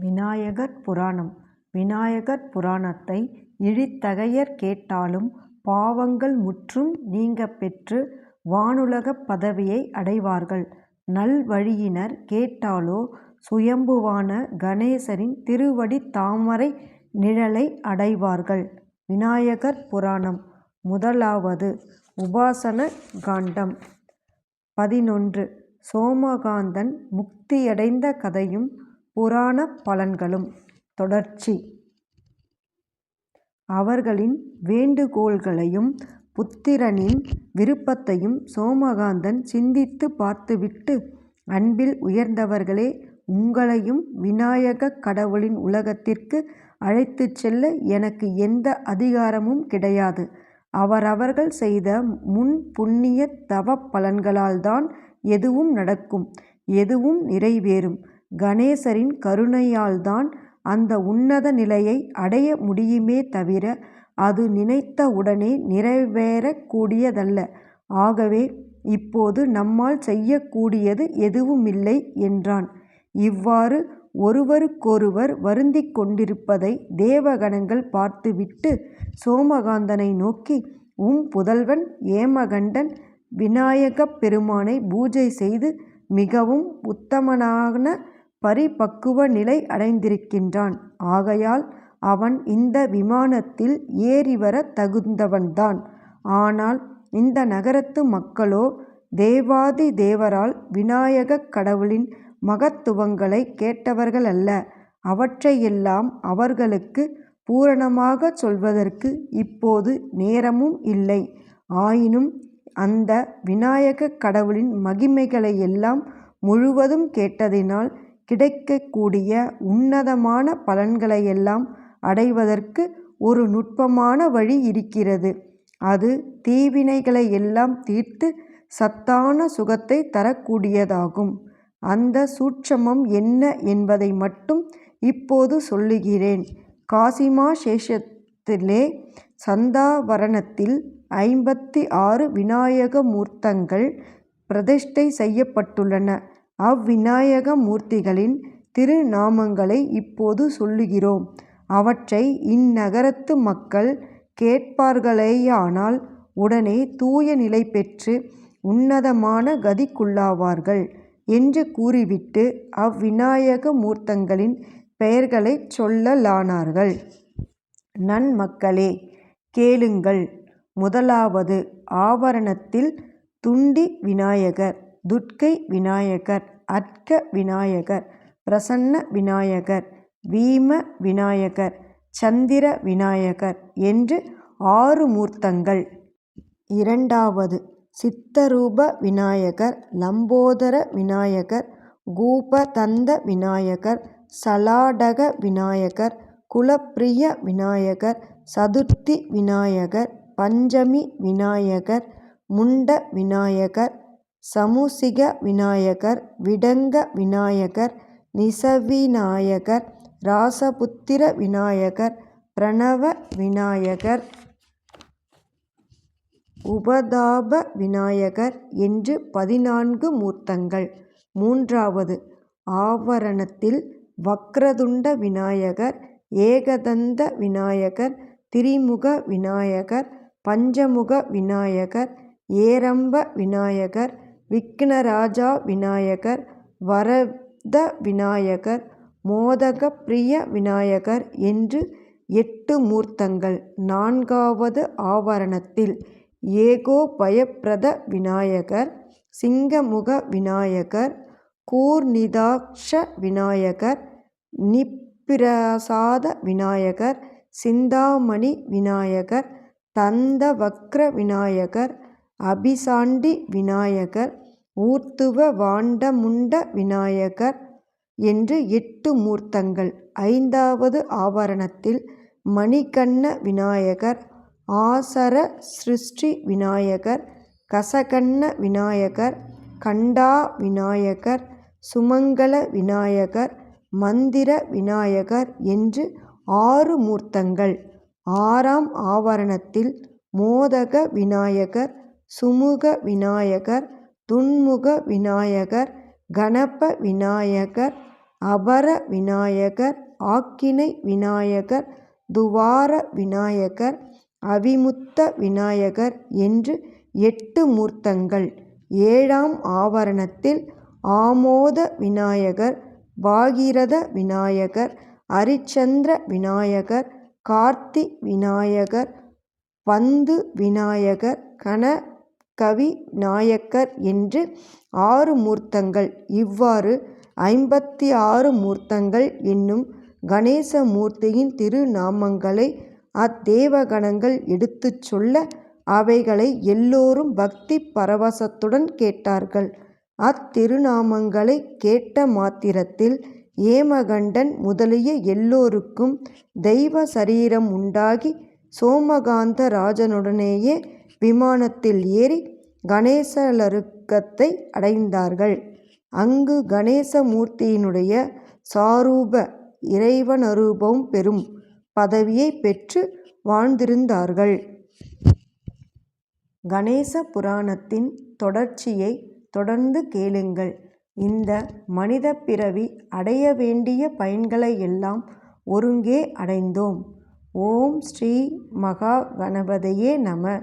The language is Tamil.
விநாயகர் புராணம் விநாயகர் புராணத்தை இழித்தகையர் கேட்டாலும் பாவங்கள் முற்றும் நீங்க பெற்று வானுலகப் பதவியை அடைவார்கள். நல்வழியினர் கேட்டாலோ சுயம்புவான கணேசரின் திருவடி தாமரை நிழலை அடைவார்கள். விநாயகர் புராணம் முதலாவது உபாசன காண்டம் பதினொன்று சோமகாந்தன் முக்தியடைந்த கதையும் புராண பலன்களும் தொடர்ச்சி அவர்களின் வேண்டுகோள்களையும் புத்திரனின் விருப்பத்தையும் சோமகாந்தன் சிந்தித்து பார்த்துவிட்டு அன்பில் உயர்ந்தவர்களே உங்களையும் விநாயக கடவுளின் உலகத்திற்கு அழைத்துச் செல்ல எனக்கு எந்த அதிகாரமும் கிடையாது. அவரவர்கள் செய்த முன் புண்ணிய தவ பலன்களால்தான் எதுவும் நடக்கும். எதுவும் நிறைவேறும். கணேசரின் கருணையால்தான் அந்த உன்னத நிலையை அடைய முடியுமே தவிர அது நினைத்த உடனே நிறைவேறக்கூடியதல்ல ஆகவே இப்போது நம்மால் செய்யக்கூடியது எதுவுமில்லை என்றான். இவ்வாறு ஒருவருக்கொருவர் வருந்திக் கொண்டிருப்பதை தேவகணங்கள் பார்த்துவிட்டு சோமகாந்தனை நோக்கி உம் புதல்வன் ஏமகண்டன் விநாயகப் பெருமானை பூஜை செய்து மிகவும் உத்தமனான பரிபக்குவ நிலை அடைந்திருக்கின்றான். ஆகையால் அவன் இந்த விமானத்தில் ஏறிவரத் தகுந்தவன்தான். ஆனால் இந்த நகரத்து மக்களோ தேவாதி தேவரால் விநாயகக் கடவுளின் மகத்துவங்களைக் கேட்டவர்களல்ல. அவற்றையெல்லாம் அவர்களுக்கு பூரணமாகச் சொல்வதற்கு இப்போது நேரமும் இல்லை. ஆயினும் அந்த விநாயகக் கடவுளின் மகிமைகளையெல்லாம் முழுவதும் கேட்டதினால் கிடைக்கக்கூடிய உன்னதமான பலன்களையெல்லாம் அடைவதற்கு ஒரு நுட்பமான வழி இருக்கிறது. அது தீவினைகளை எல்லாம் தீர்த்து சத்தான சுகத்தை தரக்கூடியதாகும். அந்த சூட்சமம் என்ன என்பதை மட்டும் இப்போது சொல்லுகிறேன். காசிமா சேஷத்திலே சந்தாவரணத்தில் ஐம்பத்தி ஆறு விநாயக மூர்த்தங்கள் பிரதிஷ்டை செய்யப்பட்டுள்ளன. அவ்விநாயக மூர்த்திகளின் திருநாமங்களை இப்போது சொல்லுகிறோம். அவற்றை இந்நகரத்து மக்கள் கேட்பார்களேயானால் உடனே தூய நிலை பெற்று உன்னதமான கதிக்குள்ளாவார்கள் என்று கூறிவிட்டு அவ்விநாயக மூர்த்தங்களின் பெயர்களைச் சொல்லலானார்கள். நன்மக்களே கேளுங்கள். முதலாவது ஆவரணத்தில் துண்டி விநாயகர் துர்க்கை விநாயகர் அர்க்க விநாயகர் பிரசன்ன விநாயகர் வீம விநாயகர் சந்திர விநாயகர் என்று ஆறு மூர்த்தங்கள். இரண்டாவது சித்தரூப விநாயகர் லம்போதர விநாயகர் கூபதந்த விநாயகர் சலாடக விநாயகர் குலப்பிரிய விநாயகர் சதுர்த்தி விநாயகர் பஞ்சமி விநாயகர் முண்ட விநாயகர் சமுசிக விநாயகர் விடங்க விநாயகர் நிசவிநாயகர் ராசபுத்திர விநாயகர் பிரணவ விநாயகர் உபதாப விநாயகர் என்று பதினான்கு மூர்த்தங்கள். மூன்றாவது ஆவரணத்தில் வக்ரதுண்ட விநாயகர் ஏகதந்த விநாயகர் திரிமுக விநாயகர் பஞ்சமுக விநாயகர் ஏரம்ப விநாயகர் விக்னராஜா விநாயகர் வரத விநாயகர் மோதக பிரிய விநாயகர் என்று எட்டு மூர்த்தங்கள். நான்காவது ஆவரணத்தில் ஏகோபயப்பிரத விநாயகர் சிங்கமுக விநாயகர் கூர்நிதாக்ஷ விநாயகர் நிப்பிரசாத விநாயகர் சிந்தாமணி விநாயகர் தந்தவக்ர விநாயகர் அபிசாண்டி விநாயகர் ஊர்த்துவ வாண்டமுண்ட விநாயகர் என்று எட்டு மூர்த்தங்கள். ஐந்தாவது ஆவரணத்தில் மணிகண்ண விநாயகர் ஆசர சிருஷ்டி விநாயகர் கசகண்ண விநாயகர் கண்டா விநாயகர் சுமங்கல விநாயகர் மந்திர விநாயகர் என்று ஆறு மூர்த்தங்கள். ஆறாம் ஆவரணத்தில் மோதக விநாயகர் சுமுக விநாயகர் துன்முக விநாயகர் கணப விநாயகர் அபர விநாயகர் ஆக்கினை விநாயகர் துவார விநாயகர் அவிமுத்த விநாயகர் என்று எட்டு மூர்த்தங்கள். ஏழாம் ஆவரணத்தில் ஆமோத விநாயகர் பாகீரத விநாயகர் அரிச்சந்திர விநாயகர் கார்த்தி விநாயகர் பந்து விநாயகர் கவி நாயக்கர் என்று ஆறு மூர்த்தங்கள். இவ்வாறு ஐம்பத்தி ஆறு மூர்த்தங்கள் என்னும் கணேச மூர்த்தியின் திருநாமங்களை அத்தேவகணங்கள் எடுத்துச் சொல்ல அவைகளை எல்லோரும் பக்தி பரவசத்துடன் கேட்டார்கள். அத்திருநாமங்களை கேட்ட மாத்திரத்தில் ஏமகண்டன் முதலிய எல்லோருக்கும் தெய்வ சரீரம் உண்டாகி சோமகாந்த ராஜனுடனேயே விமானத்தில் ஏறி கணேசலருக்கத்தை அடைந்தார்கள். அங்கு கணேச மூர்த்தியினுடைய சாரூப இறைவனரூபம் பெறும் பதவியைப் பெற்று வாழ்ந்திருந்தார்கள். கணேச புராணத்தின் தொடர்ச்சியைத் தொடர்ந்து கேளுங்கள். இந்த மனிதப் பிறவி அடைய வேண்டிய பயன்களை எல்லாம் ஒருங்கே அடைந்தோம். ஓம் ஸ்ரீ மகா கணபதையே நம